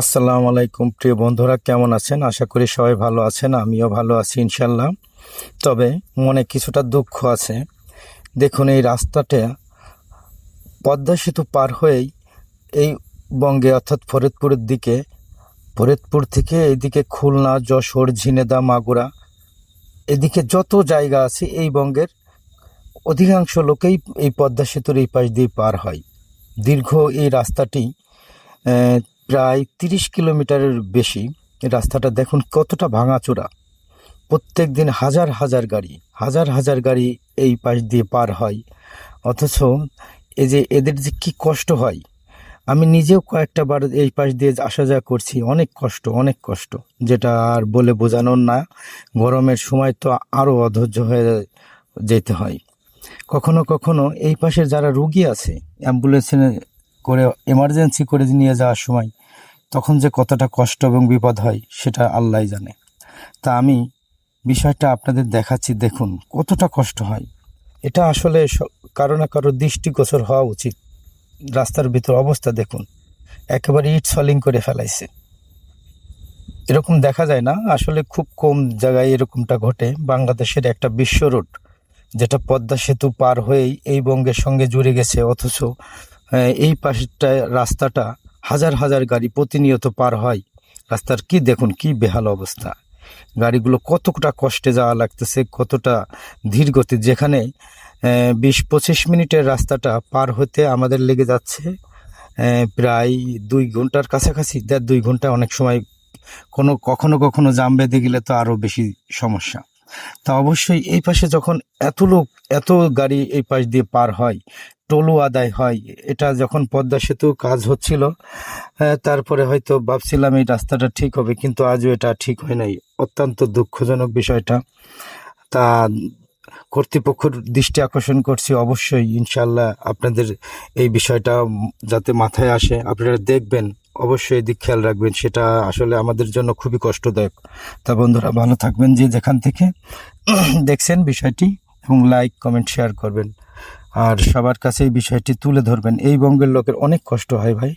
আসসালামু আলাইকুম প্রিয় বন্ধুরা, কেমন আছেন? আশা করি সবাই ভালো আছেন, আমিও ভালো আছি ইনশাল্লাহ তবে মনে কিছুটা দুঃখ আছে। দেখুন, এই রাস্তাটা পদ্মা সেতু পার হয়েই এই বঙ্গে, অর্থাৎ ফরিদপুরের দিকে, ফরিদপুর থেকে এইদিকে খুলনা, যশোর, ঝিনেদা, মাগুরা, এদিকে যত জায়গা আছে এই বঙ্গের, অধিকাংশ লোকেই এই পদ্মা সেতুর এই পাশ দিয়ে পার হয়। দীর্ঘ এই রাস্তাটি প্রায় তিরিশ কিলোমিটারের বেশি রাস্তাটা দেখুন কতটা ভাঙাচোরা। প্রত্যেক দিন হাজার হাজার গাড়ি, হাজার হাজার গাড়ি এই পাশ দিয়ে পার হয়। অথচ এই যে এদের যে কী কষ্ট হয়, আমি নিজেও কয়েকটা বার এই পাশ দিয়ে আসা যাওয়া করছি, অনেক কষ্ট অনেক কষ্ট। যেটা আর বলে বোঝানোর না, গরমের সময় তো আরও অধৈর্য হয়ে যেতে হয়। কখনো কখনো এই পাশে যারা রুগী আছে, অ্যাম্বুলেন্সে করে, এমার্জেন্সি করে নিয়ে যাওয়ার সময় তখন যে কতটা কষ্ট এবং বিপদ হয়, সেটা আল্লাহ জানে। তা আমি বিষয়টা আপনাদের দেখাচ্ছি, দেখুন কতটা কষ্ট হয়। এটা আসলে কারও না কারও দৃষ্টিগোচর হওয়া উচিত। রাস্তার ভিতর অবস্থা দেখুন, একেবারে ইট সলিং করে ফেলাইছে। এরকম দেখা যায় না? আসলে খুব কম জায়গায় এরকমটা ঘটে। বাংলাদেশের একটা বিশ্ব রোড, যেটা পদ্মা সেতু পার হয়েই এই বঙ্গের সঙ্গে জুড়ে গেছে, অথচ এই পাশেরটা রাস্তাটা হাজার হাজার গাড়ি প্রতিনিয়ত পার হয়। রাস্তার কি দেখুন, কি বেহাল অবস্থা। গাড়িগুলো কতটা কষ্টে যাওয়া লাগতেছে, কতটা ধীর গতি। যেখানে বিশ পঁচিশ মিনিটের রাস্তাটা পার হতে আমাদের লেগে যাচ্ছে প্রায় দুই ঘণ্টার কাছাকাছি। দেড় দুই ঘণ্টা অনেক সময় কোনো, কখনো কখনো জাম বেঁধে গেলে তো আরও বেশি সমস্যা। তা অবশ্যই এই পাশে যখন এত লোক এত গাড়ি এই পাশ দিয়ে পার হয় টোলও আদায় হয় এটা যখন পদ্মা সেতু কাজ হচ্ছিল আহ, তারপরে হয়তো ভাবছিলাম এই রাস্তাটা ঠিক হবে কিন্তু আজও এটা ঠিক হয় নাই। অত্যন্ত দুঃখজনক বিষয়টা। তা কর্তৃপক্ষের দৃষ্টি আকর্ষণ করছি অবশ্যই ইনশাল্লাহ আপনাদের এই বিষয়টা যাতে মাথায় আসে আপনারা দেখবেন। অবশ্যই দিক খেয়াল রাখবেন, সেটা আসলে আমাদের জন্য খুবই কষ্টদায়ক। তা বন্ধুরা, ভালো থাকবেন যে যেখান থেকে দেখছেন বিষয়টি, এবং লাইক, কমেন্ট, শেয়ার করবেন। আর সবার কাছে এই বিষয়টি তুলে ধরবেন। এই বঙ্গের লোকের অনেক কষ্ট হয় ভাই।